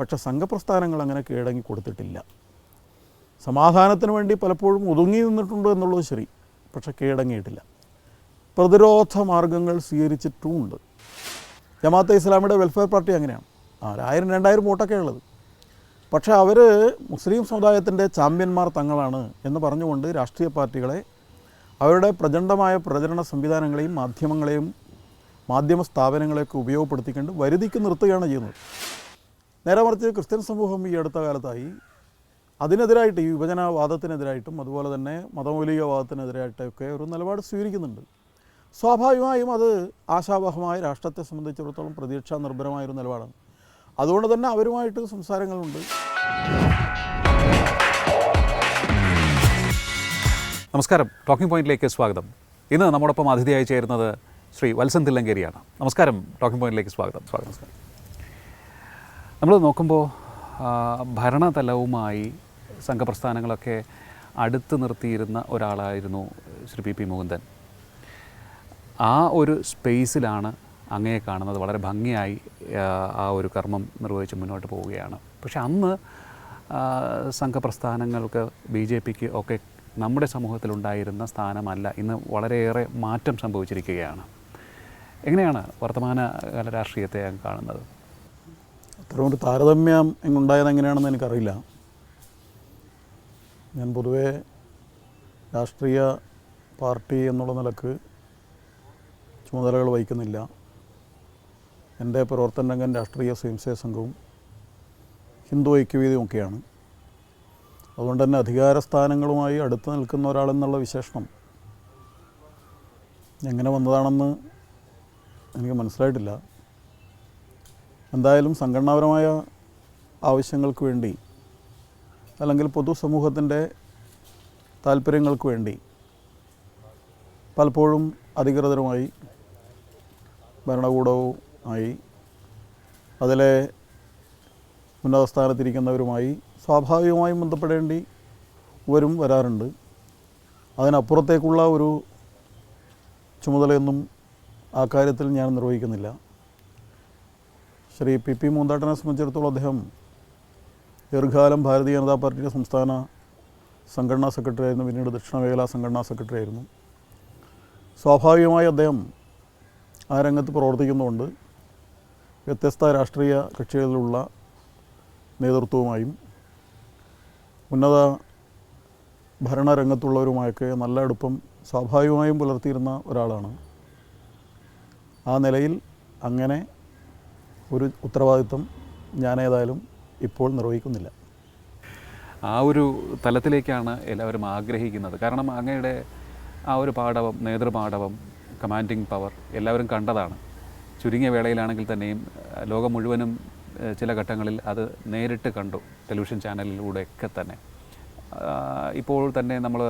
പക്ഷെ സംഘപ്രസ്ഥാനങ്ങൾ അങ്ങനെ കീഴടങ്ങി കൊടുത്തിട്ടില്ല. സമാധാനത്തിന് വേണ്ടി പലപ്പോഴും ഒതുങ്ങി നിന്നിട്ടുണ്ട് എന്നുള്ളത് ശരി പക്ഷെ കീഴടങ്ങിയിട്ടില്ല. പ്രതിരോധ മാർഗങ്ങൾ സ്വീകരിച്ചിട്ടുമുണ്ട്. ജമാഅത്തെ ഇസ്ലാമിയുടെ വെൽഫെയർ പാർട്ടി അങ്ങനെയാണ്. ആ ഒരായിരം രണ്ടായിരം വോട്ടൊക്കെ ഉള്ളത്. പക്ഷേ അവർ മുസ്ലിം സമുദായത്തിന്റെ ചാമ്പ്യന്മാർ തങ്ങളാണ് എന്ന് പറഞ്ഞുകൊണ്ട് രാഷ്ട്രീയ പാർട്ടികളെ അവരുടെ പ്രചണ്ഡമായ പ്രചരണ സംവിധാനങ്ങളെയും മാധ്യമങ്ങളെയും മാധ്യമ സ്ഥാപനങ്ങളെയൊക്കെ ഉപയോഗപ്പെടുത്തിക്കൊണ്ട് വരുതിക്ക് നിർത്തുകയാണ് ചെയ്യുന്നത്. നേരെ മറിച്ച് ക്രിസ്ത്യൻ സമൂഹം ഈ അടുത്ത കാലത്തായി അതിനെതിരായിട്ട് ഈ വിഭജനവാദത്തിനെതിരായിട്ടും അതുപോലെ തന്നെ മതമൗലികവാദത്തിനെതിരായിട്ടൊക്കെ ഒരു നിലപാട് സ്വീകരിക്കുന്നുണ്ട്. സ്വാഭാവികമായും അത് ആശാവഹമായ രാഷ്ട്രത്തെ സംബന്ധിച്ചിടത്തോളം പ്രതീക്ഷാ നിർഭരമായൊരു നിലപാടാണ്. അതുകൊണ്ട് തന്നെ അവരുമായിട്ട് സംസാരങ്ങളുണ്ട്. നമസ്കാരം. ടോക്കിംഗ് പോയിന്റിലേക്ക് സ്വാഗതം. ഇന്ന് നമ്മോടൊപ്പം അതിഥിയായി ചേരുന്നത് ശ്രീ വത്സൻ തില്ലങ്കേരിയാണ്. നമസ്കാരം. ടോക്കിംഗ് പോയിന്റിലേക്ക് സ്വാഗതം. സ്വാഗതം നമസ്കാരം. നമ്മൾ നോക്കുമ്പോൾ ഭരണതലവുമായി സംഘപ്രസ്ഥാനങ്ങളൊക്കെ അടുത്ത് നിർത്തിയിരുന്ന ഒരാളായിരുന്നു ശ്രീ പി പി മുകുന്ദൻ. ആ ഒരു സ്പേസിലാണ് അങ്ങയെ കാണുന്നത്. വളരെ ഭംഗിയായി ആ, ഒരു കർമ്മം നിർവഹിച്ച് മുന്നോട്ട് പോവുകയാണ്. പക്ഷെ അന്ന് സംഘപ്രസ്ഥാനങ്ങൾക്ക് ബി ജെ പിക്ക് ഒക്കെ നമ്മുടെ സമൂഹത്തിലുണ്ടായിരുന്ന സ്ഥാനമല്ല. ഇന്ന് വളരെയേറെ മാറ്റം സംഭവിച്ചിരിക്കുകയാണ്. എങ്ങനെയാണ് വർത്തമാനകാല രാഷ്ട്രീയത്തെ കാണുന്നത്? ഒരു താരതമ്യം എങ്ങുണ്ടായത് എങ്ങനെയാണെന്ന് എനിക്കറിയില്ല. ഞാൻ പൊതുവേ രാഷ്ട്രീയ പാർട്ടി എന്നുള്ള നിലയ്ക്ക് ചുമതലകൾ വഹിക്കുന്നില്ല. എന്റെ പ്രവർത്തന രംഗം രാഷ്ട്രീയ സ്വയംസേവ സംഘവും ഹിന്ദു ഐക്യവേദിയും ഒക്കെയാണ്. അതുകൊണ്ട് തന്നെ അധികാര സ്ഥാനങ്ങളുമായി അടുത്ത് നിൽക്കുന്ന ഒരാളെന്നുള്ള വിശേഷണം എങ്ങനെ വന്നതാണെന്ന് എനിക്ക് മനസ്സിലായിട്ടില്ല. എന്തായാലും സംഘടനാപരമായ ആവശ്യങ്ങൾക്ക് വേണ്ടി അല്ലെങ്കിൽ പൊതുസമൂഹത്തിന്റെ താല്പര്യങ്ങൾക്ക് വേണ്ടി പലപ്പോഴും അധികൃതരുമായി ഭരണകൂടവുമായി അതിലെ ഉന്നത സ്ഥാനത്തിരിക്കുന്നവരുമായി സ്വാഭാവികമായും ബന്ധപ്പെടേണ്ടി വരും വരാറുണ്ട്. അതിനപ്പുറത്തേക്കുള്ള ഒരു ചുമതലയൊന്നും ആ കാര്യത്തിൽ ഞാൻ നിർവഹിക്കുന്നില്ല. ശ്രീ പി പി മൂന്താട്ടനെ സംബന്ധിച്ചിടത്തോളം അദ്ദേഹം ദീർഘകാലം ഭാരതീയ ജനതാ പാർട്ടിയുടെ സംസ്ഥാന സംഘടനാ സെക്രട്ടറി ആയിരുന്നു പിന്നീട് ദക്ഷിണ മേഖലാ സംഘടനാ സെക്രട്ടറി ആയിരുന്നു സ്വാഭാവികമായി അദ്ദേഹം ആ രംഗത്ത് പ്രവർത്തിക്കുന്നതുകൊണ്ട് വ്യത്യസ്ത രാഷ്ട്രീയ കക്ഷികളിലുള്ള നേതൃത്വവുമായും ഉന്നത ഭരണരംഗത്തുള്ളവരുമായൊക്കെ നല്ല അടുപ്പം സ്വാഭാവികമായും പുലർത്തിയിരുന്ന ഒരാളാണ്. ആ നിലയിൽ അങ്ങനെ ഒരു ഉത്തരവാദിത്വം ഞാൻ ഏതായാലും ഇപ്പോൾ നിർവഹിക്കുന്നില്ല. ആ ഒരു തലത്തിലേക്കാണ് എല്ലാവരും ആഗ്രഹിക്കുന്നത്. കാരണം അങ്ങയുടെ ആ ഒരു പാഠവം നേതൃപാഠവം കമാൻഡിങ് പവർ എല്ലാവരും കണ്ടതാണ്. ചുരുങ്ങിയ വേളയിലാണെങ്കിൽ തന്നെയും ലോകം മുഴുവനും ചില ഘട്ടങ്ങളിൽ അത് നേരിട്ട് കണ്ടു ടെലിവിഷൻ ചാനലിലൂടെയൊക്കെ തന്നെ. ഇപ്പോൾ തന്നെ നമ്മൾ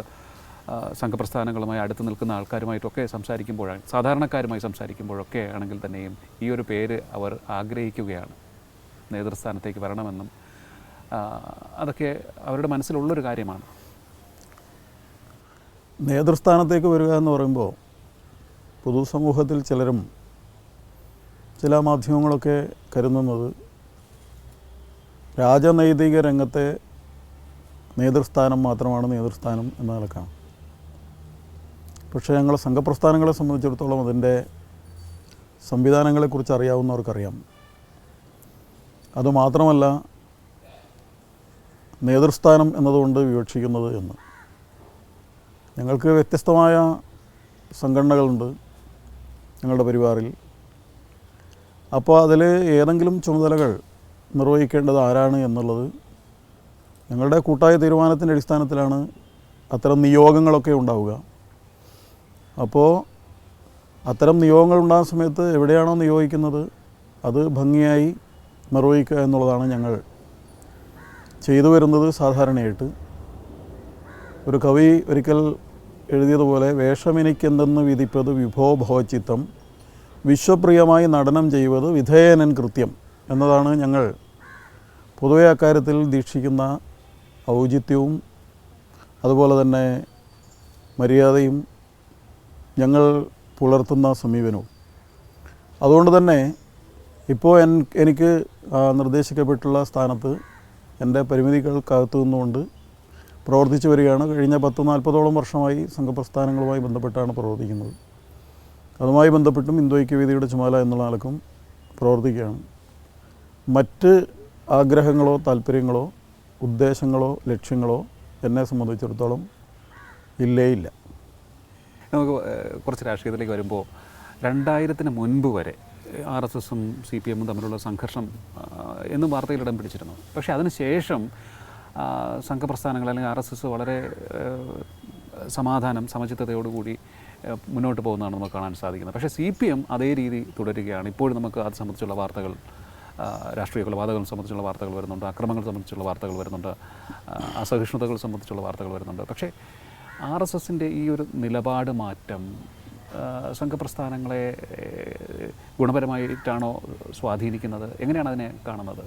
സംഘപ്രസ്ഥാനങ്ങളുമായി അടുത്ത് നിൽക്കുന്ന ആൾക്കാരുമായിട്ടൊക്കെ സംസാരിക്കുമ്പോഴാണ് സാധാരണക്കാരുമായി സംസാരിക്കുമ്പോഴൊക്കെ ആണെങ്കിൽ തന്നെയും ഈ ഒരു പേര് അവർ ആഗ്രഹിക്കുകയാണ്. നേതൃസ്ഥാനത്തേക്ക് വരണമെന്നും അതൊക്കെ അവരുടെ മനസ്സിലുള്ളൊരു കാര്യമാണ്. നേതൃസ്ഥാനത്തേക്ക് വരിക എന്ന് പറയുമ്പോൾ പൊതുസമൂഹത്തിൽ ചിലരും ചില മാധ്യമങ്ങളൊക്കെ കരുതുന്നത് രാജനൈതിക രംഗത്തെ നേതൃസ്ഥാനം മാത്രമാണ് നേതൃസ്ഥാനം എന്ന നിലക്കാണ്. പക്ഷേ ഞങ്ങൾ സംഘപ്രസ്ഥാനങ്ങളെ സംബന്ധിച്ചിടത്തോളം അതിന്റെ സംവിധാനങ്ങളെക്കുറിച്ച് അറിയാവുന്നവർക്കറിയാം. അതുമാത്രമല്ല നേതൃസ്ഥാനം എന്നതുകൊണ്ട് വിവക്ഷിക്കുന്നത് എന്ന്. ഞങ്ങൾക്ക് വ്യത്യസ്തമായ സംഘടനകളുണ്ട് ഞങ്ങളുടെ പരിവാറിൽ. അപ്പോൾ അതിൽ ഏതെങ്കിലും ചുമതലകൾ നിർവഹിക്കേണ്ടത് ആരാണ് എന്നുള്ളത് ഞങ്ങളുടെ കൂട്ടായ തീരുമാനത്തിന്റെ അടിസ്ഥാനത്തിലാണ് അത്തരം നിയോഗങ്ങളൊക്കെ ഉണ്ടാവുക. അപ്പോൾ അത്തരം നിയോഗങ്ങൾ ഉണ്ടാകുന്ന സമയത്ത് എവിടെയാണോ നിയോഗിക്കുന്നത് അത് ഭംഗിയായി നിർവഹിക്കുക എന്നുള്ളതാണ് ഞങ്ങൾ ചെയ്തു വരുന്നത് സാധാരണയായിട്ട്. ഒരു കവി ഒരിക്കൽ എഴുതിയതുപോലെ വേഷമെനിക്കെന്തെന്ന് വിധിപ്പത് വിഭോ ഭവചിത്തം വിശ്വപ്രിയമായി നടനം ചെയ്യുന്നത് വിധേയനൻ കൃത്യം എന്നതാണ് ഞങ്ങൾ പൊതുവെ അക്കാര്യത്തിൽ ദീക്ഷിക്കുന്ന ഔചിത്യവും അതുപോലെ തന്നെ മര്യാദയും ഞങ്ങൾ പുലർത്തുന്ന സമീപനവും. അതുകൊണ്ട് തന്നെ ഇപ്പോൾ എൻ എനിക്ക് നിർദ്ദേശിക്കപ്പെട്ടുള്ള സ്ഥാനത്ത് എന്റെ പരിമിതികൾക്കകത്തു നിന്നുകൊണ്ട് പ്രവർത്തിച്ചു വരികയാണ്. കഴിഞ്ഞ പത്ത് നാൽപ്പതോളം വർഷമായി സംഘപ്രസ്ഥാനങ്ങളുമായി ബന്ധപ്പെട്ടാണ് പ്രവർത്തിക്കുന്നത്. അതുമായി ബന്ധപ്പെട്ടും ഹിന്ദു ഐക്യവേദിയുടെ ചുമല എന്നുള്ള നിലക്കും പ്രവർത്തിക്കുകയാണ്. മറ്റ് ആഗ്രഹങ്ങളോ താല്പര്യങ്ങളോ ഉദ്ദേശങ്ങളോ ലക്ഷ്യങ്ങളോ എന്നെ സംബന്ധിച്ചിടത്തോളം ഇല്ലേ ഇല്ല. നമുക്ക് കുറച്ച് രാഷ്ട്രീയത്തിലേക്ക് വരുമ്പോൾ രണ്ടായിരത്തിന് മുൻപ് വരെ ആർ എസ് എസും സി പി എമ്മും തമ്മിലുള്ള സംഘർഷം എന്ന് വാർത്തയിൽ ഇടം പിടിച്ചിരുന്നു. പക്ഷേ അതിനുശേഷം സംഘപ്രസ്ഥാനങ്ങൾ അല്ലെങ്കിൽ ആർ എസ് എസ് വളരെ സമാധാനം സമചിത്തതയോടുകൂടി മുന്നോട്ട് പോകുന്നതാണ് നമുക്ക് കാണാൻ സാധിക്കുന്നത്. പക്ഷേ സി പി എം അതേ രീതി തുടരുകയാണ്. ഇപ്പോഴും നമുക്ക് അത് സംബന്ധിച്ചുള്ള വാർത്തകൾ രാഷ്ട്രീയ കൊലപാതകം സംബന്ധിച്ചുള്ള വാർത്തകൾ വരുന്നുണ്ട് അക്രമങ്ങൾ സംബന്ധിച്ചുള്ള വാർത്തകൾ വരുന്നുണ്ട് അസഹിഷ്ണുതകൾ സംബന്ധിച്ചുള്ള വാർത്തകൾ വരുന്നുണ്ട്. പക്ഷേ ആർ എസ് എസിന്റെ ഈ ഒരു നിലപാട് മാറ്റം സംഘപ്രസ്ഥാനങ്ങളെ ഗുണപരമായിട്ടാണോ സ്വാധീനിക്കുന്നത്? എങ്ങനെയാണ് അതിനെ കാണുന്നത്?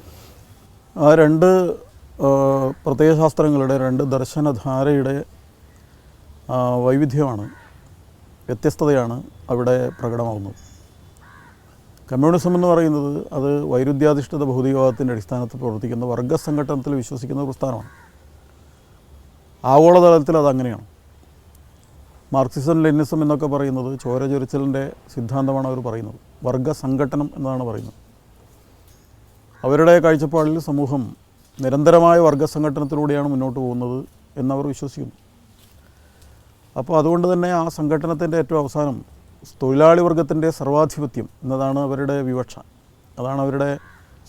ആ രണ്ട് പ്രത്യയശാസ്ത്രങ്ങളുടെ രണ്ട് ദർശനധാരയുടെ വൈവിധ്യമാണ് വ്യത്യസ്തതയാണ് അവിടെ പ്രകടമാകുന്നത് കമ്മ്യൂണിസം എന്ന് പറയുന്നത് അത് വൈരുദ്ധ്യാധിഷ്ഠിത ഭൗതികവാദത്തിന്റെ അടിസ്ഥാനത്തിൽ പ്രവർത്തിക്കുന്ന വർഗ സംഘടനത്തിൽ വിശ്വസിക്കുന്ന പ്രസ്ഥാനമാണ്. ആഗോളതലത്തിൽ അത് അങ്ങനെയാണ് മാർക്സിസം ലെനിസം എന്നൊക്കെ പറയുന്നത് ചോര ചൊരിച്ചലിന്റെ സിദ്ധാന്തമാണ് അവർ പറയുന്നത്. വർഗ സംഘടനം എന്നാണ് പറയുന്നത്. അവരുടെ കാഴ്ചപ്പാടിൽ സമൂഹം നിരന്തരമായ വർഗ സംഘടനത്തിലൂടെയാണ് മുന്നോട്ട് പോകുന്നത് എന്നവർ വിശ്വസിക്കുന്നു. അപ്പോൾ അതുകൊണ്ട് തന്നെ ആ സംഘടനത്തിന്റെ ഏറ്റവും അവസാനം തൊഴിലാളി വർഗത്തിന്റെ സർവാധിപത്യം എന്നതാണ് അവരുടെ വിവക്ഷ. അതാണ് അവരുടെ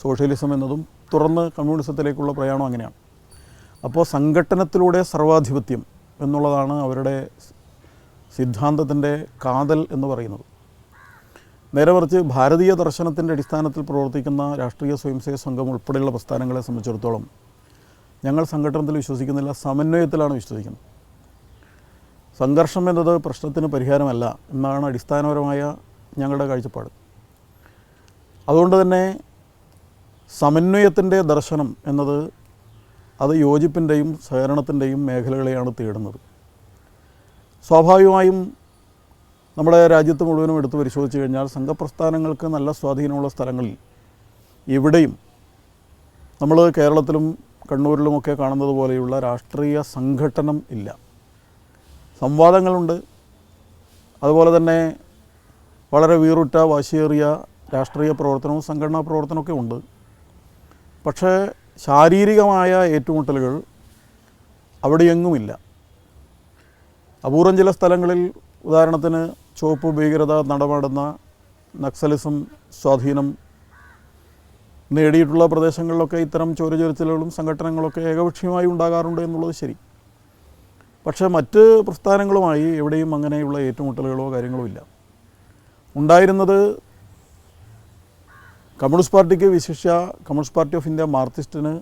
സോഷ്യലിസം എന്നതും തുറന്ന് കമ്മ്യൂണിസത്തിലേക്കുള്ള പ്രയാണം അങ്ങനെയാണ്. അപ്പോൾ സംഘടനത്തിലൂടെ സർവാധിപത്യം എന്നുള്ളതാണ് അവരുടെ സിദ്ധാന്തത്തിന്റെ കാതൽ എന്ന് പറയുന്നത്. നേരെ മറിച്ച് ഭാരതീയ ദർശനത്തിന്റെ അടിസ്ഥാനത്തിൽ പ്രവർത്തിക്കുന്ന രാഷ്ട്രീയ സ്വയംസേവ സംഘം ഉൾപ്പെടെയുള്ള പ്രസ്ഥാനങ്ങളെ സംബന്ധിച്ചിടത്തോളം ഞങ്ങൾ സംഘടനത്തിൽ വിശ്വസിക്കുന്നില്ല സമന്വയത്തിലാണ് വിശ്വസിക്കുന്നത്. സംഘർഷം എന്നത് പ്രശ്നത്തിന് പരിഹാരമല്ല എന്നാണ് അടിസ്ഥാനപരമായ ഞങ്ങളുടെ കാഴ്ചപ്പാട്. അതുകൊണ്ട് തന്നെ സമന്വയത്തിന്റെ ദർശനം എന്നത് അത് യോജിപ്പിന്റെയും സഹകരണത്തിന്റെയും മേഖലകളെയാണ് തേടുന്നത്. സ്വാഭാവികമായും നമ്മുടെ രാജ്യത്ത് മുഴുവനും എടുത്തു പരിശോധിച്ച് കഴിഞ്ഞാൽ സംഘപ്രസ്ഥാനങ്ങൾക്ക് നല്ല സ്വാധീനമുള്ള സ്ഥലങ്ങളിൽ എവിടെയും നമ്മൾ കേരളത്തിലും കണ്ണൂരിലുമൊക്കെ കാണുന്നത് പോലെയുള്ള രാഷ്ട്രീയ സംഘട്ടനം ഇല്ല. സംവാദങ്ങളുണ്ട്. അതുപോലെ തന്നെ വളരെ വീറുറ്റ വാശിയേറിയ രാഷ്ട്രീയ പ്രവർത്തനവും സംഘടനാ പ്രവർത്തനമൊക്കെ ഉണ്ട്. പക്ഷേ ശാരീരികമായ ഏറ്റുമുട്ടലുകൾ അവിടെയെങ്ങുമില്ല. അപൂർവം ചില സ്ഥലങ്ങളിൽ ഉദാഹരണത്തിന് ചുവപ്പ് ഭീകരത നടമാടുന്ന നക്സലിസം സ്വാധീനം നേടിയിട്ടുള്ള പ്രദേശങ്ങളിലൊക്കെ ഇത്തരം ചോരചൊരിച്ചിലുകളും സംഘടനകളൊക്കെ ഏകപക്ഷീയമായി ഉണ്ടാകാറുണ്ട് എന്നുള്ളത് ശരി. പക്ഷേ മറ്റ് പ്രസ്ഥാനങ്ങളുമായി എവിടെയും അങ്ങനെയുള്ള ഏറ്റുമുട്ടലുകളോ കാര്യങ്ങളോ ഇല്ല. ഉണ്ടായിരുന്നത് കമ്മ്യൂണിസ്റ്റ് പാർട്ടിക്ക് വിശിഷ്യ കമ്മ്യൂണിസ്റ്റ് പാർട്ടി ഓഫ് ഇന്ത്യ മാർക്സിസ്റ്റിന്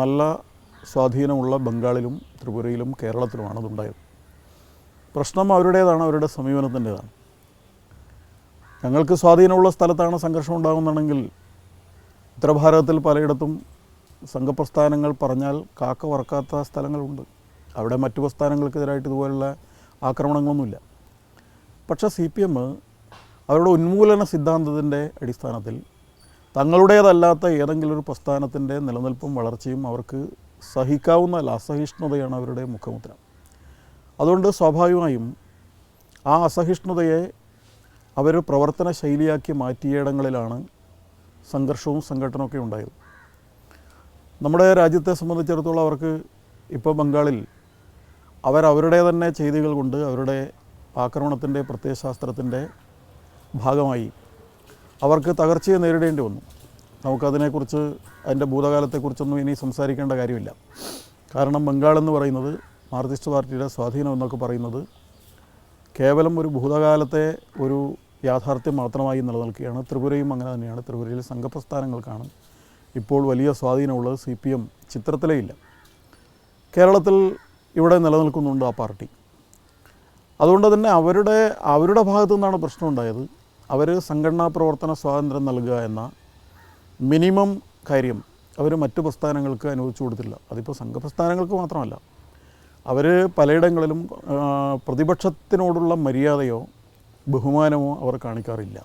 നല്ല സ്വാധീനമുള്ള ബംഗാളിലും ത്രിപുരയിലും കേരളത്തിലുമാണ് അതുണ്ടായത്. പ്രശ്നം അവരുടേതാണ് അവരുടെ സമീപനത്തിന്റെതാണ്. ഞങ്ങൾക്ക് സ്വാധീനമുള്ള സ്ഥലത്താണ് സംഘർഷം ഉണ്ടാകുന്നുണ്ടെങ്കിൽ ഉത്തരഭാരതത്തിൽ പലയിടത്തും സംഘപ്രസ്ഥാനങ്ങൾ പറഞ്ഞാൽ കാക്ക വറക്കാത്ത സ്ഥലങ്ങളുണ്ട്. അവിടെ മറ്റു പ്രസ്ഥാനങ്ങൾക്കെതിരായിട്ട് ഇതുപോലുള്ള ആക്രമണങ്ങളൊന്നുമില്ല. പക്ഷേ സി പി എം അവരുടെ ഉന്മൂലന സിദ്ധാന്തത്തിന്റെ അടിസ്ഥാനത്തിൽ തങ്ങളുടേതല്ലാത്ത ഏതെങ്കിലും ഒരു പ്രസ്ഥാനത്തിന്റെ നിലനിൽപ്പും വളർച്ചയും അവർക്ക് സഹിക്കാവുന്നതല്ല അസഹിഷ്ണുതയാണ് അവരുടെ മുഖമുദ്ര. അതുകൊണ്ട് സ്വാഭാവികമായും ആ അസഹിഷ്ണുതയെ അവർ പ്രവർത്തന ശൈലിയാക്കി മാറ്റിയയിടങ്ങളിലാണ് സംഘർഷവും സംഘടനയൊക്കെ ഉണ്ടായത്. നമ്മുടെ രാജ്യത്തെ സംബന്ധിച്ചിടത്തോളം അവർക്ക് ഇപ്പോൾ ബംഗാളിൽ അവരവരുടെ തന്നെ ചെയ്തികൾ കൊണ്ട് അവരുടെ ആക്രമണത്തിന്റെ പ്രത്യയശാസ്ത്രത്തിന്റെ ഭാഗമായി അവർക്ക് തകർച്ചയെ നേരിടേണ്ടി വന്നു. നമുക്കതിനെക്കുറിച്ച് അതിന്റെ ഭൂതകാലത്തെക്കുറിച്ചൊന്നും ഇനി സംസാരിക്കേണ്ട കാര്യമില്ല. കാരണം ബംഗാൾ എന്ന് പറയുന്നത് മാർക്സിസ്റ്റ് പാർട്ടിയുടെ സ്വാധീനം എന്നൊക്കെ പറയുന്നത് കേവലം ഒരു ഭൂതകാലത്തെ ഒരു യാഥാർത്ഥ്യം മാത്രമായി നിലനിൽക്കുകയാണ്. ത്രിപുരയും അങ്ങനെ തന്നെയാണ്. ത്രിപുരയിൽ സംഘപ്രസ്ഥാനങ്ങൾക്കാണ് ഇപ്പോൾ വലിയ സ്വാധീനമുള്ളത്. സി പി എം ചിത്രത്തിലേ ഇല്ല കേരളത്തിൽ ഇവിടെ നിലനിൽക്കുന്നുണ്ട് ആ പാർട്ടി. അതുകൊണ്ട് തന്നെ അവരുടെ അവരുടെ ഭാഗത്തു നിന്നാണ് പ്രശ്നം ഉണ്ടായത്. അവർ സംഘടനാ പ്രവർത്തന സ്വാതന്ത്ര്യം നൽകുക എന്ന മിനിമം കാര്യം അവർ മറ്റു പ്രസ്ഥാനങ്ങൾക്ക് അനുവദിച്ചു കൊടുത്തില്ല അതിപ്പോൾ സംഘപ്രസ്ഥാനങ്ങൾക്ക് മാത്രമല്ല. അവർ പലയിടങ്ങളിലും പ്രതിപക്ഷത്തിനോടുള്ള മര്യാദയോ ബഹുമാനമോ അവർ കാണിക്കാറില്ല.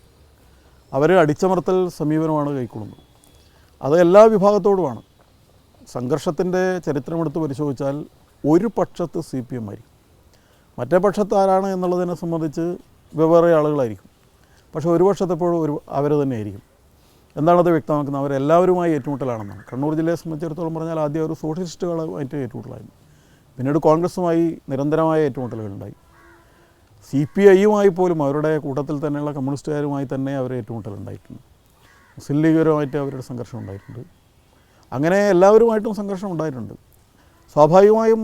അവർ അടിച്ചമർത്തൽ സമീപനമാണ് കൈക്കൊള്ളുന്നത്. അത് എല്ലാ വിഭാഗത്തോടുമാണ്. സംഘർഷത്തിന്റെ ചരിത്രമെടുത്ത് പരിശോധിച്ചാൽ ഒരു പക്ഷത്ത് സി പി എം ആയിരിക്കും. മറ്റേ പക്ഷത്ത് ആരാണ് എന്നുള്ളതിനെ സംബന്ധിച്ച് വെവ്വേറെ ആളുകളായിരിക്കും. പക്ഷേ ഒരു പക്ഷത്തെപ്പോഴും ഒരു അവർ തന്നെയായിരിക്കും. എന്താണത് വ്യക്തമാക്കുന്നത്? അവരെല്ലാവരുമായി ഏറ്റുമുട്ടലാണെന്നാണ്. കണ്ണൂർ ജില്ലയെ സംബന്ധിച്ചിടത്തോളം പറഞ്ഞാൽ ആദ്യം ഒരു സോഷ്യലിസ്റ്റുകളുമായിട്ട് ഏറ്റുമുട്ടലായിരുന്നു. പിന്നീട് കോൺഗ്രസുമായി നിരന്തരമായ ഏറ്റുമുട്ടലുകളുണ്ടായി. സി പി ഐയുമായി പോലും അവരുടെ കൂട്ടത്തിൽ തന്നെയുള്ള കമ്മ്യൂണിസ്റ്റുകാരുമായി തന്നെ അവർ ഏറ്റുമുട്ടലുണ്ടായിട്ടുണ്ട്. മുസ്ലിം ലീഗുകാരുമായിട്ട് അവരുടെ സംഘർഷം ഉണ്ടായിട്ടുണ്ട്. അങ്ങനെ എല്ലാവരുമായിട്ടും സംഘർഷം ഉണ്ടായിട്ടുണ്ട്. സ്വാഭാവികമായും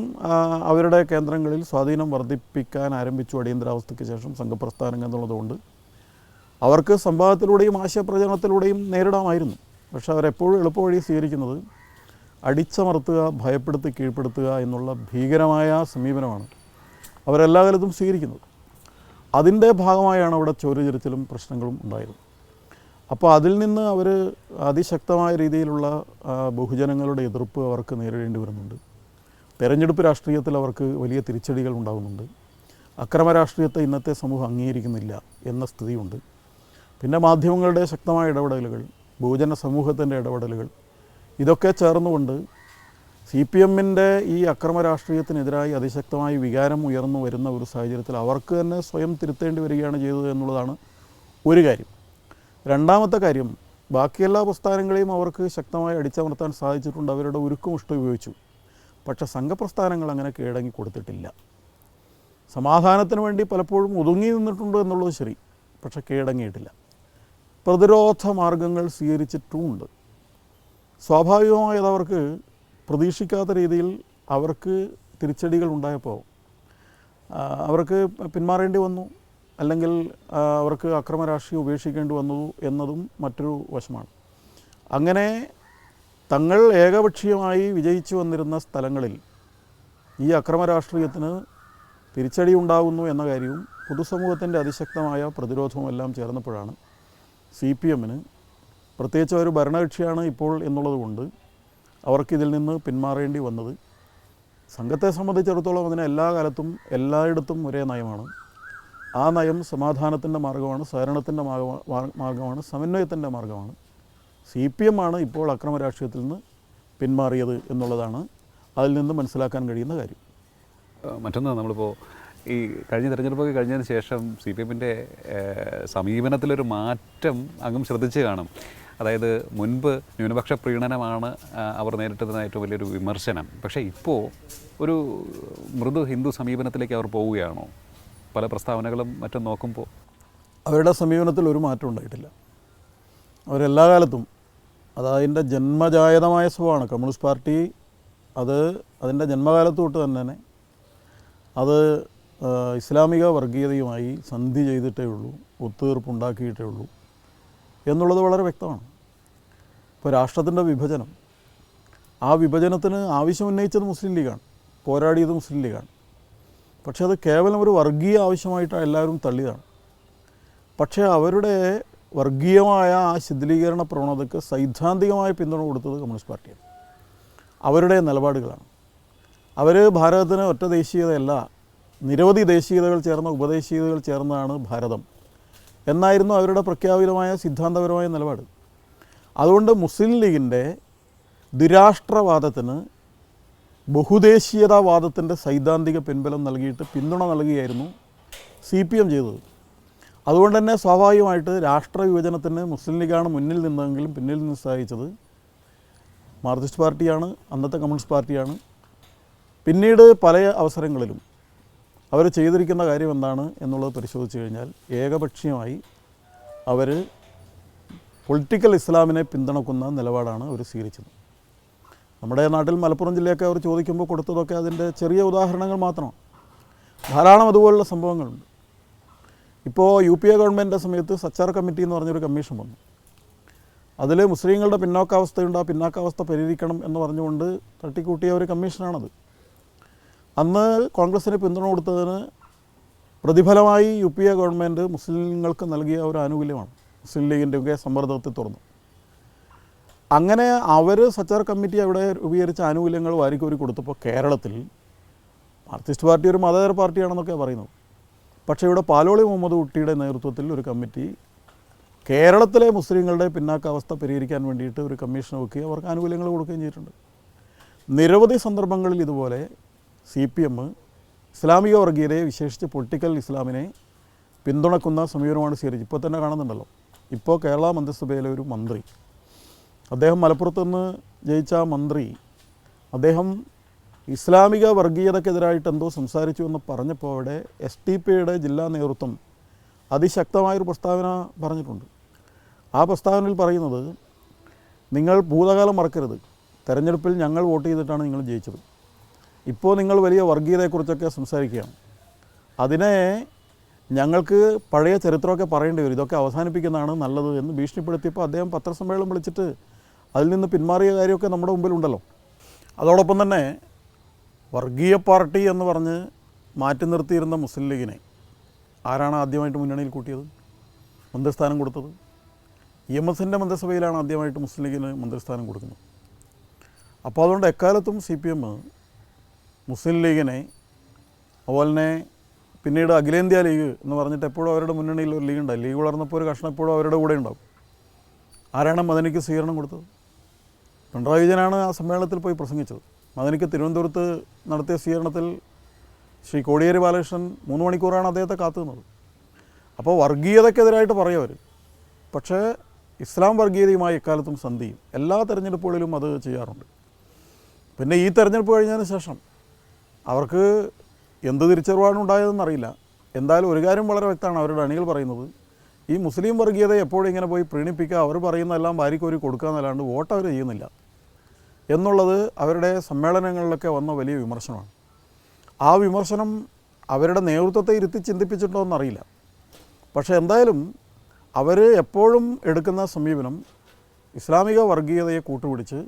അവരുടെ കേന്ദ്രങ്ങളിൽ സ്വാധീനം വർദ്ധിപ്പിക്കാൻ ആരംഭിച്ചു അടിയന്തരാവസ്ഥയ്ക്ക് ശേഷം സംഘപ്രസ്ഥാനങ്ങൾ എന്നുള്ളതുകൊണ്ട് അവർക്ക് സംവാദത്തിലൂടെയും ആശയപ്രചരണത്തിലൂടെയും നേരിടാമായിരുന്നു. പക്ഷേ അവരെപ്പോഴും എളുപ്പവഴി സ്വീകരിക്കുന്നത് അടിച്ചമർത്തുക ഭയപ്പെടുത്തി കീഴ്പ്പെടുത്തുക എന്നുള്ള ഭീകരമായ സമീപനമാണ് അവരെല്ലാ കാലത്തും സ്വീകരിക്കുന്നത്. അതിന്റെ ഭാഗമായാണ് അവിടെ ചോരചരിച്ചിലും പ്രശ്നങ്ങളും ഉണ്ടായത് അപ്പോൾ അതിൽ നിന്ന് അവർ അതിശക്തമായ രീതിയിലുള്ള ബഹുജനങ്ങളുടെ എതിർപ്പ് അവർക്ക് നേരിടേണ്ടി വരുന്നുണ്ട്. തെരഞ്ഞെടുപ്പ് രാഷ്ട്രീയത്തിൽ അവർക്ക് വലിയ തിരിച്ചടികൾ ഉണ്ടാകുന്നുണ്ട് അക്രമ രാഷ്ട്രീയത്തെ ഇന്നത്തെ സമൂഹം അംഗീകരിക്കുന്നില്ല എന്ന സ്ഥിതിയുണ്ട്. പിന്നെ മാധ്യമങ്ങളുടെ ശക്തമായ ഇടപെടലുകൾ ബഹുജന സമൂഹത്തിന്റെ ഇടപെടലുകൾ ഇതൊക്കെ ചേർന്നുകൊണ്ട് സി പി എമ്മിന്റെ ഈ അക്രമ രാഷ്ട്രീയത്തിനെതിരായി അതിശക്തമായി വികാരം ഉയർന്നു വരുന്ന ഒരു സാഹചര്യത്തിൽ അവർക്ക് തന്നെ സ്വയം തിരുത്തേണ്ടി വരികയാണ് ചെയ്തത് എന്നുള്ളതാണ് ഒരു കാര്യം. രണ്ടാമത്തെ കാര്യം ബാക്കിയെല്ലാ പ്രസ്ഥാനങ്ങളെയും അവർക്ക് ശക്തമായി അടിച്ചമർത്താൻ സാധിച്ചിട്ടുണ്ട്. അവരുടെ ഉരുക്കുമുഷ്ട ഉപയോഗിച്ചു. പക്ഷേ സംഘപ്രസ്ഥാനങ്ങൾ അങ്ങനെ കീഴടങ്ങി കൊടുത്തിട്ടില്ല. സമാധാനത്തിന് വേണ്ടി പലപ്പോഴും ഒതുങ്ങി നിന്നിട്ടുണ്ട് എന്നുള്ളത് ശരി പക്ഷേ കീഴടങ്ങിയിട്ടില്ല. പ്രതിരോധ മാർഗങ്ങൾ സ്വീകരിച്ചിട്ടുമുണ്ട്. സ്വാഭാവികമായത് അവർക്ക് പ്രതീക്ഷിക്കാത്ത രീതിയിൽ അവർക്ക് തിരിച്ചടികൾ ഉണ്ടായപ്പോൾ അവർക്ക് പിന്മാറേണ്ടി വന്നു. അല്ലെങ്കിൽ അവർക്ക് അക്രമ രാഷ്ട്രീയം ഉപേക്ഷിക്കേണ്ടി വന്നു എന്നതും മറ്റൊരു വശമാണ്. അങ്ങനെ തങ്ങൾ ഏകപക്ഷീയമായി വിജയിച്ചു വന്നിരുന്ന സ്ഥലങ്ങളിൽ ഈ അക്രമ രാഷ്ട്രീയത്തിന് തിരിച്ചടി ഉണ്ടാകുന്നു എന്ന കാര്യവും പൊതുസമൂഹത്തിന്റെ അതിശക്തമായ പ്രതിരോധവും എല്ലാം ചേർന്നപ്പോഴാണ് സി പി എമ്മിന് പ്രത്യേകിച്ച് ഒരു ഭരണകക്ഷിയാണ് ഇപ്പോൾ എന്നുള്ളതുകൊണ്ട് അവർക്കിതിൽ നിന്ന് പിന്മാറേണ്ടി വന്നത്. സംഘത്തെ സംബന്ധിച്ചിടത്തോളം അതിന് എല്ലാ കാലത്തും എല്ലായിടത്തും ഒരേ നയമാണ്. ആ നയം സമാധാനത്തിന്റെ മാർഗമാണ് സഹകരണത്തിന്റെ മാർഗ- മാർഗമാണ് സമന്വയത്തിന്റെ മാർഗമാണ് സി പി എം ആണ് ഇപ്പോൾ അക്രമ രാഷ്ട്രീയത്തിൽ നിന്ന് പിന്മാറിയത് എന്നുള്ളതാണ് അതിൽ നിന്ന് മനസ്സിലാക്കാൻ കഴിയുന്ന കാര്യം. മറ്റൊന്ന് നമ്മളിപ്പോൾ ഈ കഴിഞ്ഞ തെരഞ്ഞെടുപ്പൊക്കെ കഴിഞ്ഞതിന് ശേഷം സി പി എമ്മിന്റെ സമീപനത്തിലൊരു മാറ്റം അങ്ങും ശ്രദ്ധിച്ച് കാണും. അതായത് മുൻപ് ന്യൂനപക്ഷ പ്രീണനമാണ് അവർ നേരിട്ടതിന് ഏറ്റവും വലിയൊരു വിമർശനം. പക്ഷേ ഇപ്പോൾ ഒരു മൃദു ഹിന്ദു സമീപനത്തിലേക്ക് അവർ പോവുകയാണോ? പല പ്രസ്താവനകളും മറ്റും നോക്കുമ്പോൾ അവരുടെ സമീപനത്തിൽ ഒരു മാറ്റം ഉണ്ടായിട്ടില്ല. അവരെല്ലാ കാലത്തും അത് അതിന്റെ ജന്മജായതമായ സ്വഭാവമാണ്. കമ്മ്യൂണിസ്റ്റ് പാർട്ടി അത് അതിന്റെ ജന്മകാലത്ത് തൊട്ട് തന്നെ അത് ഇസ്ലാമിക വർഗീയതയുമായി സന്ധി ചെയ്തിട്ടേ ഉള്ളൂ ഒത്തുതീർപ്പുണ്ടാക്കിയിട്ടേ ഉള്ളൂ. എന്നുള്ളത് വളരെ വ്യക്തമാണ്. ഇപ്പോൾ രാഷ്ട്രത്തിന്റെ വിഭജനം. ആ വിഭജനത്തിന് ആവശ്യം ഉന്നയിച്ചത് മുസ്ലിം ലീഗാണ്. പോരാടിയത് മുസ്ലിം ലീഗാണ്. പക്ഷേ അത് കേവലം ഒരു വർഗീയ ആവശ്യമായിട്ട് എല്ലാവരും തള്ളിയതാണ്. പക്ഷേ അവരുടെ വർഗീയമായ ആ ശിഥിലീകരണ പ്രവണതയ്ക്ക് സൈദ്ധാന്തികമായ പിന്തുണ കൊടുത്തത് കമ്മ്യൂണിസ്റ്റ് പാർട്ടിയാണ്. അവരുടെ നിലപാടുകളാണ്. അവർ ഭാരതത്തിന് ഒറ്റ ദേശീയതയല്ല നിരവധി ദേശീയതകൾ ചേർന്ന ഉപദേശീയതകൾ ചേർന്നതാണ് ഭാരതം. എന്നായിരുന്നു അവരുടെ പ്രഖ്യാപിതമായ സിദ്ധാന്തപരമായ നിലപാട്. അതുകൊണ്ട് മുസ്ലിം ലീഗിന്റെ ദുരാഷ്ട്രവാദത്തിന് ബഹുദേശീയതാവാദത്തിന്റെ സൈദ്ധാന്തിക പിൻബലം നൽകിയിട്ട് പിന്തുണ നൽകുകയായിരുന്നു സി പി എം ചെയ്തത്. അതുകൊണ്ട് തന്നെ സ്വാഭാവികമായിട്ട് രാഷ്ട്ര വിഭജനത്തിന് മുസ്ലിം ലീഗാണ് മുന്നിൽ നിന്നതെങ്കിലും പിന്നിൽ നിന്ന് സഹായിച്ചത് മാർക്സിസ്റ്റ് പാർട്ടിയാണ് അന്നത്തെ കമ്മ്യൂണിസ്റ്റ് പാർട്ടിയാണ്. പിന്നീട് പല അവസരങ്ങളിലും അവർ ചെയ്തിരിക്കുന്ന കാര്യം എന്താണ് എന്നുള്ളത് പരിശോധിച്ച് കഴിഞ്ഞാൽ ഏകപക്ഷീയമായി അവർ പൊളിറ്റിക്കൽ ഇസ്ലാമിനെ പിന്തുണക്കുന്ന നിലപാടാണ് അവർ സ്വീകരിച്ചത്. നമ്മുടെ നാട്ടിൽ മലപ്പുറം ജില്ലയൊക്കെ അവർ ചോദിക്കുമ്പോൾ കൊടുത്തതൊക്കെ അതിന്റെ ചെറിയ ഉദാഹരണങ്ങൾ മാത്രമാണ്. ധാരാളം അതുപോലുള്ള സംഭവങ്ങളുണ്ട്. ഇപ്പോൾ യു പി എ ഗവൺമെന്റിന്റെ സമയത്ത് സച്ചാർ കമ്മിറ്റി എന്ന് പറഞ്ഞൊരു കമ്മീഷൻ വന്നു. അതിൽ മുസ്ലിങ്ങളുടെ പിന്നോക്കാവസ്ഥയുണ്ട് ആ പിന്നോക്കാവസ്ഥ പരിഹരിക്കണം എന്ന് പറഞ്ഞുകൊണ്ട് തട്ടിക്കൂട്ടിയ ഒരു കമ്മീഷനാണത്. അന്ന് കോൺഗ്രസ്സിന് പിന്തുണ കൊടുത്തതിന് പ്രതിഫലമായി യു പി എ ഗവൺമെന്റ് മുസ്ലിങ്ങൾക്ക് നൽകിയ ഒരു ആനുകൂല്യമാണ്. മുസ്ലിം ലീഗിന്റെയൊക്കെ സമ്മർദ്ദത്തെ തുറന്നു. അങ്ങനെ അവർ സച്ചർ കമ്മിറ്റി അവിടെ രൂപീകരിച്ച ആനുകൂല്യങ്ങൾ വാരിക്കോരി കൊടുത്തപ്പോൾ കേരളത്തിൽ മാർക്സിസ്റ്റ് പാർട്ടി ഒരു മതേതര പാർട്ടിയാണെന്നൊക്കെ പറയുന്നത്. പക്ഷേ ഇവിടെ പാലോളി മുഹമ്മദ് കുട്ടിയുടെ നേതൃത്വത്തിൽ ഒരു കമ്മിറ്റി കേരളത്തിലെ മുസ്ലിങ്ങളുടെ പിന്നാക്കാവസ്ഥ പരിഹരിക്കാൻ വേണ്ടിയിട്ട് ഒരു കമ്മീഷൻ വെക്കുകയും അവർക്ക് ആനുകൂല്യങ്ങൾ കൊടുക്കുകയും ചെയ്തിട്ടുണ്ട്. നിരവധി സന്ദർഭങ്ങളിൽ ഇതുപോലെ സി പി എം ഇസ്ലാമിക വർഗീയതയെ വിശേഷിച്ച് പൊളിറ്റിക്കൽ ഇസ്ലാമിനെ പിന്തുണക്കുന്ന സമീപനമാണ് സ്വീകരിച്ചത് ഇപ്പോൾ തന്നെ കാണുന്നുണ്ടല്ലോ. ഇപ്പോൾ കേരള മന്ത്രിസഭയിലെ ഒരു മന്ത്രി. അദ്ദേഹം മലപ്പുറത്ത് നിന്ന് ജയിച്ച മന്ത്രി അദ്ദേഹം ഇസ്ലാമിക വർഗീയതക്കെതിരായിട്ട് എന്തോ സംസാരിച്ചു എന്ന് പറഞ്ഞപ്പോൾ അവിടെ എസ് ടി പിയുടെ ജില്ലാ നേതൃത്വം അതിശക്തമായൊരു പ്രസ്താവന പറഞ്ഞിട്ടുണ്ട്. ആ പ്രസ്താവനയിൽ പറയുന്നത് നിങ്ങൾ ഭൂതകാലം മറക്കരുത്. തെരഞ്ഞെടുപ്പിൽ ഞങ്ങൾ വോട്ട് ചെയ്തിട്ടാണ് നിങ്ങൾ ജയിച്ചത്. ഇപ്പോൾ നിങ്ങൾ വലിയ വർഗീയതയെക്കുറിച്ചൊക്കെ സംസാരിക്കുകയാണ്. അതിനെ ഞങ്ങൾക്ക് പഴയ ചരിത്രമൊക്കെ പറയേണ്ടി വരും. ഇതൊക്കെ അവസാനിപ്പിക്കുന്നതാണ് നല്ലത് എന്ന് ഭീഷണിപ്പെടുത്തിയപ്പോൾ അദ്ദേഹം പത്രസമ്മേളനം വിളിച്ചിട്ട് അതിൽ നിന്ന് പിന്മാറിയ കാര്യമൊക്കെ നമ്മുടെ മുമ്പിലുണ്ടല്ലോ. അതോടൊപ്പം തന്നെ വർഗീയ പാർട്ടി എന്ന് പറഞ്ഞ് മാറ്റി നിർത്തിയിരുന്ന മുസ്ലിം ലീഗിനെ ആരാണ് ആദ്യമായിട്ട് മുന്നണിയിൽ കൂട്ടിയത്? മന്ത്രിസ്ഥാനം കൊടുത്തത്? ഇ എം എസിന്റെ മന്ത്രിസഭയിലാണ് ആദ്യമായിട്ട് മുസ്ലിം ലീഗിന് മന്ത്രിസ്ഥാനം കൊടുക്കുന്നത്. അപ്പോൾ അതുകൊണ്ട് എക്കാലത്തും സി പി എം മുസ്ലിം ലീഗിനെ അതുപോലെ തന്നെ പിന്നീട് അഖിലേന്ത്യാ ലീഗ് എന്ന് പറഞ്ഞിട്ട് എപ്പോഴും അവരുടെ മുന്നണിയിൽ ഒരു ലീഗ് ഉണ്ടായി ലീഗ് വളർന്നപ്പോൾ ഒരു കഷ്ണം എപ്പോഴും അവരുടെ കൂടെ ഉണ്ടാവും. ആരാണ് മദനിക്ക് സ്വീകരണം കൊടുത്തത്? പിണറായി വിജയനാണ് ആ സമ്മേളനത്തിൽ പോയി പ്രസംഗിച്ചത്. മദനിക്ക് തിരുവനന്തപുരത്ത് നടത്തിയ സ്വീകരണത്തിൽ ശ്രീ കോടിയേരി ബാലകൃഷ്ണൻ മൂന്ന് മണിക്കൂറാണ് അദ്ദേഹത്തെ കാത്തു നിന്നത് അപ്പോൾ വർഗീയതയ്ക്കെതിരായിട്ട് പറയും അവർ പക്ഷേ ഇസ്ലാം വർഗീയതയുമായി എക്കാലത്തും സന്ധിയും എല്ലാ തെരഞ്ഞെടുപ്പുകളിലും അത് ചെയ്യാറുണ്ട്. പിന്നെ ഈ തെരഞ്ഞെടുപ്പ് കഴിഞ്ഞതിന് ശേഷം അവർക്ക് എന്ത് തിരിച്ചറിവാണ് ഉണ്ടായതെന്നറിയില്ല. എന്തായാലും ഒരു കാര്യം വളരെ വ്യക്തമാണ് അവരുടെ അണികൾ പറയുന്നത്. ഈ മുസ്ലിം വർഗീയത എപ്പോഴും ഇങ്ങനെ പോയി പ്രീണിപ്പിക്കുക അവർ പറയുന്നതെല്ലാം ഭാര്യക്കൊരു കൊടുക്കുക എന്നല്ലാണ്ട് വോട്ട് അവർ ചെയ്യുന്നില്ല. എന്നുള്ളത് അവരുടെ സമ്മേളനങ്ങളിലൊക്കെ വന്ന വലിയ വിമർശനമാണ്. ആ വിമർശനം അവരുടെ നേതൃത്വത്തെ ഇരുത്തി ചിന്തിപ്പിച്ചിട്ടുണ്ടോ എന്നറിയില്ല. പക്ഷേ എന്തായാലും അവർ എപ്പോഴും എടുക്കുന്ന സമീപനം ഇസ്ലാമിക വർഗീയതയെ കൂട്ടുപിടിച്ച്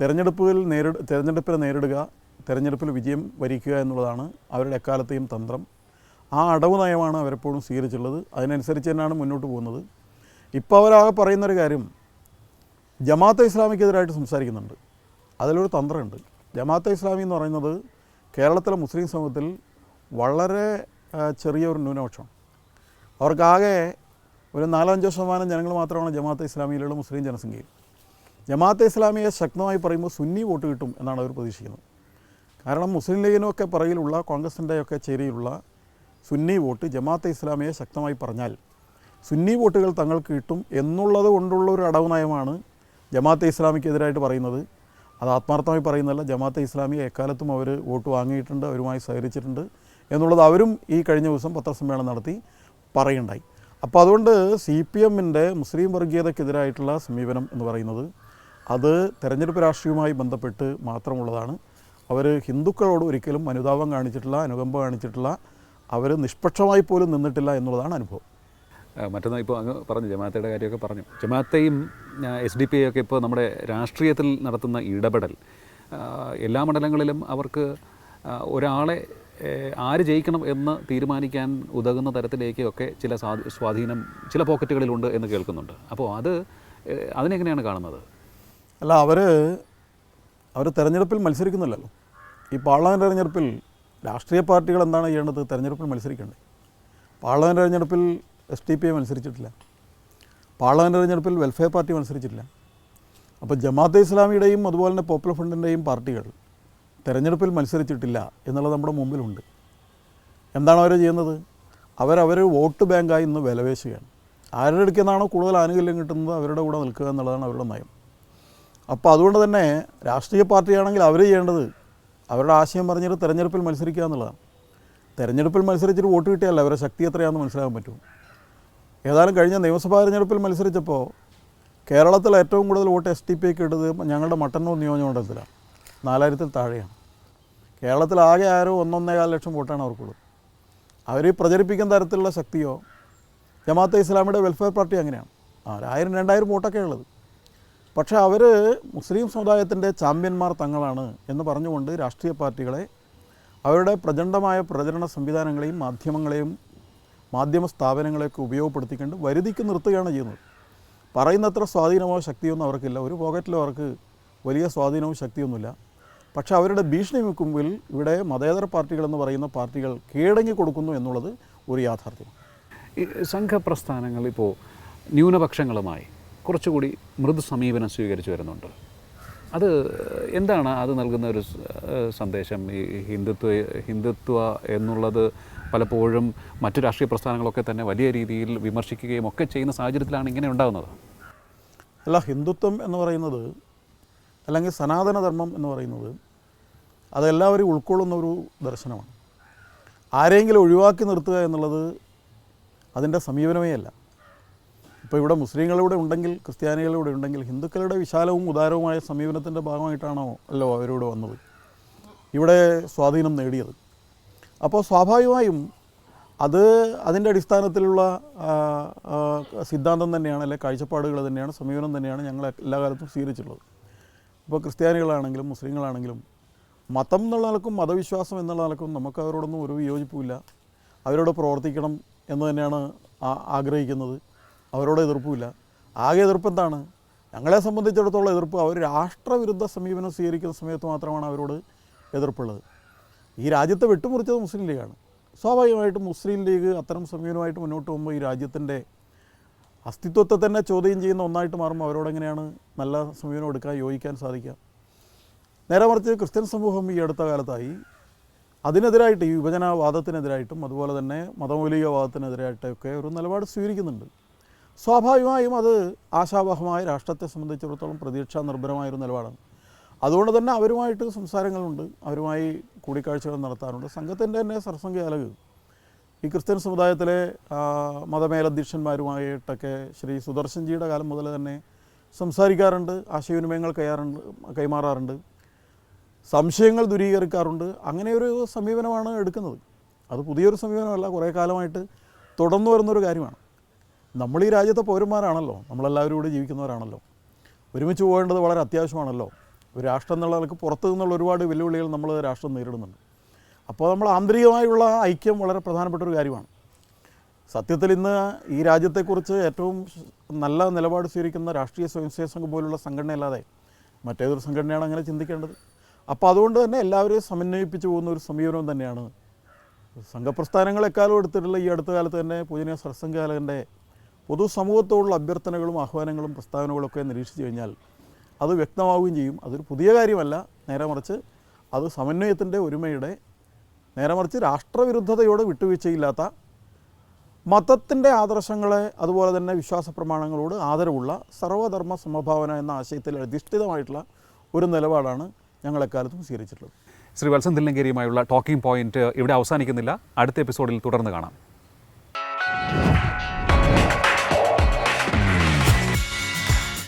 തിരഞ്ഞെടുപ്പുകൾ നേരിട തിരഞ്ഞെടുപ്പിനെ നേരിടുക തെരഞ്ഞെടുപ്പിൽ വിജയം വരിക്കുക എന്നുള്ളതാണ് അവരുടെ എക്കാലത്തെയും തന്ത്രം. ആ അടവ് നയമാണ് അവരെപ്പോഴും സ്വീകരിച്ചുള്ളത് അതിനനുസരിച്ച് തന്നെയാണ് മുന്നോട്ട് പോകുന്നത്. ഇപ്പോൾ അവരാകെ പറയുന്നൊരു കാര്യം ജമാഅത്തെ ഇസ്ലാമിക്കെതിരായിട്ട് സംസാരിക്കുന്നുണ്ട്. അതിലൊരു തന്ത്രമുണ്ട്. ജമാഅത്തെ ഇസ്ലാമി എന്ന് പറയുന്നത് കേരളത്തിലെ മുസ്ലിം സമൂഹത്തിൽ വളരെ ചെറിയ ഒരു ന്യൂനപക്ഷമാണ് അവർക്കാകെ ഒരു നാലഞ്ചോ ശതമാനം ജനങ്ങൾ മാത്രമാണ് ജമാഅത്തെ ഇസ്ലാമിയിലുള്ള മുസ്ലിം ജനസംഖ്യയിൽ. ജമാഅത്തെ ഇസ്ലാമിയെ ശക്തമായി പറയുമ്പോൾ സുന്നി വോട്ട് കിട്ടും എന്നാണ് അവർ പ്രതീക്ഷിക്കുന്നത്. കാരണം മുസ്ലിം ലീഗിനൊക്കെ പുറകിലുള്ള കോൺഗ്രസിന്റെയൊക്കെ ചേരിയിലുള്ള സുന്നി വോട്ട് ജമാഅത്തെ ഇസ്ലാമിയെ ശക്തമായി പറഞ്ഞാൽ സുന്നി വോട്ടുകൾ തങ്ങൾക്ക് കിട്ടും എന്നുള്ളത് കൊണ്ടുള്ള ഒരു അടവ് നയമാണ് ജമാഅത്തെ ഇസ്ലാമിക്കെതിരായിട്ട് പറയുന്നത്. അത് ആത്മാർത്ഥമായി പറയുന്നതല്ല. ജമാഅത്തെ ഇസ്ലാമി എക്കാലത്തും അവർ വോട്ട് വാങ്ങിയിട്ടുണ്ട് അവരുമായി സഹകരിച്ചിട്ടുണ്ട് എന്നുള്ളത് അവരും ഈ കഴിഞ്ഞ ദിവസം പത്രസമ്മേളനം നടത്തി പറയുണ്ടായി. അപ്പോൾ അതുകൊണ്ട് സി പി എമ്മിന്റെ മുസ്ലിം വർഗീയതയ്ക്കെതിരായിട്ടുള്ള സമീപനം എന്ന് പറയുന്നത് അത് തെരഞ്ഞെടുപ്പ് രാഷ്ട്രീയവുമായി ബന്ധപ്പെട്ട് മാത്രമുള്ളതാണ്. അവർ ഹിന്ദുക്കളോട് ഒരിക്കലും അനുതാപം കാണിച്ചിട്ടില്ല അനുകമ്പ കാണിച്ചിട്ടില്ല അവർ നിഷ്പക്ഷമായി പോലും നിന്നിട്ടില്ല എന്നുള്ളതാണ് അനുഭവം. മറ്റൊന്ന് ഇപ്പോൾ അങ്ങ് പറഞ്ഞു ജമാഅത്തയുടെ കാര്യമൊക്കെ പറഞ്ഞു. ജമാഅത്തെയും എസ് ഡി പി ഒക്കെ ഇപ്പോൾ നമ്മുടെ രാഷ്ട്രീയത്തിൽ നടത്തുന്ന ഇടപെടൽ എല്ലാ മണ്ഡലങ്ങളിലും അവർക്ക് ഒരാളെ ആര് ജയിക്കണം എന്ന് തീരുമാനിക്കാൻ ഉതകുന്ന തരത്തിലേക്കൊക്കെ ചില സ്വാധീനം ചില പോക്കറ്റുകളിലുണ്ട് എന്ന് കേൾക്കുന്നുണ്ട്. അപ്പോൾ അത് അതിനെങ്ങനെയാണ് കാണുന്നത്? അല്ല അവർ അവർ തെരഞ്ഞെടുപ്പിൽ മത്സരിക്കുന്നില്ലല്ലോ. ഈ പാർലമെന്റ് തെരഞ്ഞെടുപ്പിൽ രാഷ്ട്രീയ പാർട്ടികൾ എന്താണ് ചെയ്യേണ്ടത്? തെരഞ്ഞെടുപ്പിൽ മത്സരിക്കണ്ടേ. പാർലമെന്റ് തെരഞ്ഞെടുപ്പിൽ എസ് ടി പി മത്സരിച്ചിട്ടില്ല. പാർലമെന്റ് തെരഞ്ഞെടുപ്പിൽ വെൽഫെയർ പാർട്ടി മത്സരിച്ചിട്ടില്ല. അപ്പോൾ ജമാഅത്തെ ഇസ്ലാമിയുടെയും അതുപോലെ തന്നെ പോപ്പുലർ ഫ്രണ്ടിന്റെയും പാർട്ടികൾ തെരഞ്ഞെടുപ്പിൽ മത്സരിച്ചിട്ടില്ല എന്നുള്ളത് നമ്മുടെ മുമ്പിലുണ്ട്. എന്താണ് അവർ ചെയ്യുന്നത്? അവരവർ വോട്ട് ബാങ്കായി ഇന്ന് വിലവേശുകയാണ് ആരുടെ അടുക്കൽ നിന്നാണോ കൂടുതൽ ആനുകൂല്യം കിട്ടുന്നത്? അവരുടെ കൂടെ നിൽക്കുക എന്നുള്ളതാണ് അവരുടെ നയം. അപ്പോൾ അതുകൊണ്ട് തന്നെ രാഷ്ട്രീയ പാർട്ടിയാണെങ്കിൽ അവർ ചെയ്യേണ്ടത് അവരുടെ ആശയം പറഞ്ഞിട്ട് തെരഞ്ഞെടുപ്പിൽ മത്സരിക്കുക എന്നുള്ളതാണ്. തെരഞ്ഞെടുപ്പിൽ മത്സരിച്ചിട്ട് വോട്ട് കിട്ടിയാൽ അവരുടെ ശക്തി എത്രയാണെന്ന് മനസ്സിലാക്കാൻ പറ്റും. ഏതായാലും കഴിഞ്ഞ നിയമസഭാ തെരഞ്ഞെടുപ്പിൽ മത്സരിച്ചപ്പോൾ കേരളത്തിൽ ഏറ്റവും കൂടുതൽ വോട്ട് എസ് ടി പി ഐക്ക് ഇട്ടത് ഞങ്ങളുടെ മട്ടന്നൂർ നിയോജകമണ്ഡലത്തിലാണ്. നാലായിരത്തിൽ താഴെയാണ്. കേരളത്തിൽ ആകെ ആരോ ഒന്നൊന്നേകാൽ ലക്ഷം വോട്ടാണ് അവർക്കുള്ളത്. അവർ പ്രചരിപ്പിക്കുന്ന തരത്തിലുള്ള ശക്തിയോ ജമാഅത്തെ ഇസ്ലാമിയുടെ വെൽഫെയർ പാർട്ടി അങ്ങനെയാണ്. ആ ഒരായിരം രണ്ടായിരം വോട്ടൊക്കെ ഉള്ളത് പക്ഷേ അവർ മുസ്ലിം സമുദായത്തിന്റെ ചാമ്പ്യന്മാർ തങ്ങളാണ് എന്ന് പറഞ്ഞുകൊണ്ട് രാഷ്ട്രീയ പാർട്ടികളെ അവരുടെ പ്രചണ്ഡമായ പ്രചരണ സംവിധാനങ്ങളെയും മാധ്യമങ്ങളെയും മാധ്യമ സ്ഥാപനങ്ങളെയൊക്കെ ഉപയോഗപ്പെടുത്തിക്കൊണ്ട് വരുതിക്ക് നിർത്തുകയാണ് ചെയ്യുന്നത്. പറയുന്നത്ര സ്വാധീനമോ ശക്തിയൊന്നും അവർക്കില്ല. ഒരു പോക്കറ്റിലും അവർക്ക് വലിയ സ്വാധീനവും ശക്തിയൊന്നുമില്ല. പക്ഷേ അവരുടെ ഭീഷണി മുമ്പിൽ ഇവിടെ മതേതര പാർട്ടികളെന്ന് പറയുന്ന പാർട്ടികൾ കീഴടങ്ങി കൊടുക്കുന്നു എന്നുള്ളത് ഒരു യാഥാർത്ഥ്യമാണ്. ഈ സംഘപ്രസ്ഥാനങ്ങൾ ഇപ്പോൾ ന്യൂനപക്ഷങ്ങളുമായി കുറച്ചുകൂടി മൃദു സമീപനം സ്വീകരിച്ചു വരുന്നുണ്ട്. അത് എന്താണ് അത് നൽകുന്ന ഒരു സന്ദേശം? ഈ ഹിന്ദുത്വ ഹിന്ദുത്വ എന്നുള്ളത് പലപ്പോഴും മറ്റു രാഷ്ട്രീയ പ്രസ്ഥാനങ്ങളൊക്കെ തന്നെ വലിയ രീതിയിൽ വിമർശിക്കുകയും ഒക്കെ ചെയ്യുന്ന സാഹചര്യത്തിലാണ് ഇങ്ങനെ ഉണ്ടാകുന്നത്. അല്ല ഹിന്ദുത്വം എന്ന് പറയുന്നത് അല്ലെങ്കിൽ സനാതനധർമ്മം എന്ന് പറയുന്നത് അതെല്ലാവരും ഉൾക്കൊള്ളുന്ന ഒരു ദർശനമാണ്. ആരെങ്കിലും ഒഴിവാക്കി നിർത്തുക എന്നുള്ളത് അതിന്റെ സമീപനമേ അല്ല. ഇപ്പോൾ ഇവിടെ മുസ്ലിങ്ങളിവിടെ ഉണ്ടെങ്കിൽ ക്രിസ്ത്യാനികളിവിടെ ഉണ്ടെങ്കിൽ ഹിന്ദുക്കളുടെ വിശാലവും ഉദാരവുമായ സമീപനത്തിന്റെ ഭാഗമായിട്ടാണോ അല്ലോ അവരോട് വന്നത്? ഇവിടെ സ്വാധീനം നേടിയത്. അപ്പോൾ സ്വാഭാവികമായും അത് അതിന്റെ അടിസ്ഥാനത്തിലുള്ള സിദ്ധാന്തം തന്നെയാണ് അല്ലെ കാഴ്ചപ്പാടുകൾ തന്നെയാണ് സമീപനം തന്നെയാണ് ഞങ്ങൾ എല്ലാ കാലത്തും സ്വീകരിച്ചിട്ടുള്ളത്. ഇപ്പോൾ ക്രിസ്ത്യാനികളാണെങ്കിലും മുസ്ലിങ്ങളാണെങ്കിലും മതം എന്നുള്ള നിലക്കും മതവിശ്വാസം എന്നുള്ള നിലക്കും നമുക്ക് അവരോടൊന്നും ഒരു വിയോജിപ്പുമില്ല. അവരോട് പ്രവർത്തിക്കണം എന്ന് തന്നെയാണ് ആഗ്രഹിക്കുന്നത്. അവരോട് എതിർപ്പുമില്ല. ആകെ എതിർപ്പ് എന്താണ്? ഞങ്ങളെ സംബന്ധിച്ചിടത്തോളം എതിർപ്പ് അവർ രാഷ്ട്രവിരുദ്ധ സമീപനം സ്വീകരിക്കുന്ന സമയത്ത് മാത്രമാണ് അവരോട് എതിർപ്പുള്ളത്. ഈ രാജ്യത്തെ വിട്ടുമുറിച്ചത് മുസ്ലിം ലീഗാണ്. സ്വാഭാവികമായിട്ടും മുസ്ലിം ലീഗ് അത്തരം സമീപനമായിട്ട് മുന്നോട്ട് പോകുമ്പോൾ ഈ രാജ്യത്തിന്റെ അസ്തിത്വത്തെ തന്നെ ചോദ്യം ചെയ്യുന്ന ഒന്നായിട്ട് മാറുമ്പോൾ അവരോടെങ്ങനെയാണ് നല്ല സമീപനം എടുക്കാൻ യോജിക്കാൻ സാധിക്കുക? നേരെ മറിച്ച് ക്രിസ്ത്യൻ സമൂഹം ഈ അടുത്ത കാലത്തായി അതിനെതിരായിട്ട് ഈ വിഭജനവാദത്തിനെതിരായിട്ടും അതുപോലെ തന്നെ മതമൗലികവാദത്തിനെതിരായിട്ടൊക്കെ ഒരു നിലപാട് സ്വീകരിക്കുന്നുണ്ട്. സ്വാഭാവികമായും അത് ആശാവഹമായ രാഷ്ട്രത്തെ സംബന്ധിച്ചിടത്തോളം പ്രതീക്ഷാ നിർഭരമായ ഒരു നിലപാടാണ്. അതുകൊണ്ട് തന്നെ അവരുമായിട്ട് സംസാരങ്ങളുണ്ട്. അവരുമായി കൂടിക്കാഴ്ചകൾ നടത്താറുണ്ട്. സംഘത്തിന്റെ തന്നെ സർസംഘചാലക് ഈ ക്രിസ്ത്യൻ സമുദായത്തിലെ മതമേലധ്യക്ഷന്മാരുമായിട്ടൊക്കെ ശ്രീ സുദർശൻജിയുടെ കാലം മുതൽ തന്നെ സംസാരിക്കാറുണ്ട്. ആശയവിനിമയങ്ങൾ കൈയാറുണ്ട് കൈമാറാറുണ്ട്. സംശയങ്ങൾ ദൂരീകരിക്കാറുണ്ട്. അങ്ങനെ ഒരു സമീപനമാണ് എടുക്കുന്നത്. അത് പുതിയൊരു സമീപനമല്ല. കുറേ കാലമായിട്ട് തുടർന്നു വരുന്നൊരു കാര്യമാണ്. നമ്മൾ ഈ രാജ്യത്തെ പൗരന്മാരാണല്ലോ. നമ്മളെല്ലാവരും കൂടെ ജീവിക്കുന്നവരാണല്ലോ. ഒരുമിച്ച് പോകേണ്ടത് വളരെ അത്യാവശ്യമാണല്ലോ. ഒരു രാഷ്ട്രം എന്നുള്ള നിലയ്ക്ക് പുറത്തു നിന്നുള്ള ഒരുപാട് വെല്ലുവിളികൾ നമ്മൾ രാഷ്ട്രം നേരിടുന്നുണ്ട്. അപ്പോൾ നമ്മൾ ആന്തരികമായുള്ള ഐക്യം വളരെ പ്രധാനപ്പെട്ട ഒരു കാര്യമാണ്. സത്യത്തിൽ ഇന്ന് ഈ രാജ്യത്തെക്കുറിച്ച് ഏറ്റവും നല്ല നിലപാട് സ്വീകരിക്കുന്ന രാഷ്ട്രീയ സ്വയംസേവ സംഘം പോലുള്ള സംഘടനയല്ലാതെ മറ്റേതൊരു സംഘടനയാണ് അങ്ങനെ ചിന്തിക്കേണ്ടത്? അപ്പോൾ അതുകൊണ്ട് തന്നെ എല്ലാവരെയും സമന്വയിപ്പിച്ച് പോകുന്ന ഒരു സമീപനം തന്നെയാണ്. സംഘപ്രസ്ഥാനങ്ങൾ എക്കാലം എടുത്തിട്ടുള്ള ഈ അടുത്ത കാലത്ത് തന്നെ പൂജനീയ സർസംഘാലകന്റെ പൊതുസമൂഹത്തോടുള്ള അഭ്യർത്ഥനകളും ആഹ്വാനങ്ങളും പ്രസ്താവനകളൊക്കെ നിരീക്ഷിച്ചു കഴിഞ്ഞാൽ അത് വ്യക്തമാവുകയും ചെയ്യും. അതൊരു പുതിയ കാര്യമല്ല. നേരെ മറിച്ച് അത് സമന്വയത്തിന്റെ ഒരുമയുടെ നേരെ മറിച്ച് രാഷ്ട്രവിരുദ്ധതയോട് വിട്ടുവീഴ്ചയില്ലാത്ത മതത്തിന്റെ ആദർശങ്ങളെ അതുപോലെ തന്നെ വിശ്വാസ പ്രമാണങ്ങളോട് ആദരവുള്ള സർവധർമ്മ സമഭാവന എന്ന ആശയത്തിൽ അധിഷ്ഠിതമായിട്ടുള്ള ഒരു നിലപാടാണ് ഞങ്ങൾ എക്കാലത്തും സ്വീകരിച്ചിട്ടുള്ളത്. ശ്രീ വത്സന്തില്ലങ്കേരിയുമായുള്ള ടോക്കിംഗ് പോയിന്റ് ഇവിടെ അവസാനിക്കുന്നില്ല. അടുത്ത എപ്പിസോഡിൽ തുടർന്ന് കാണാം.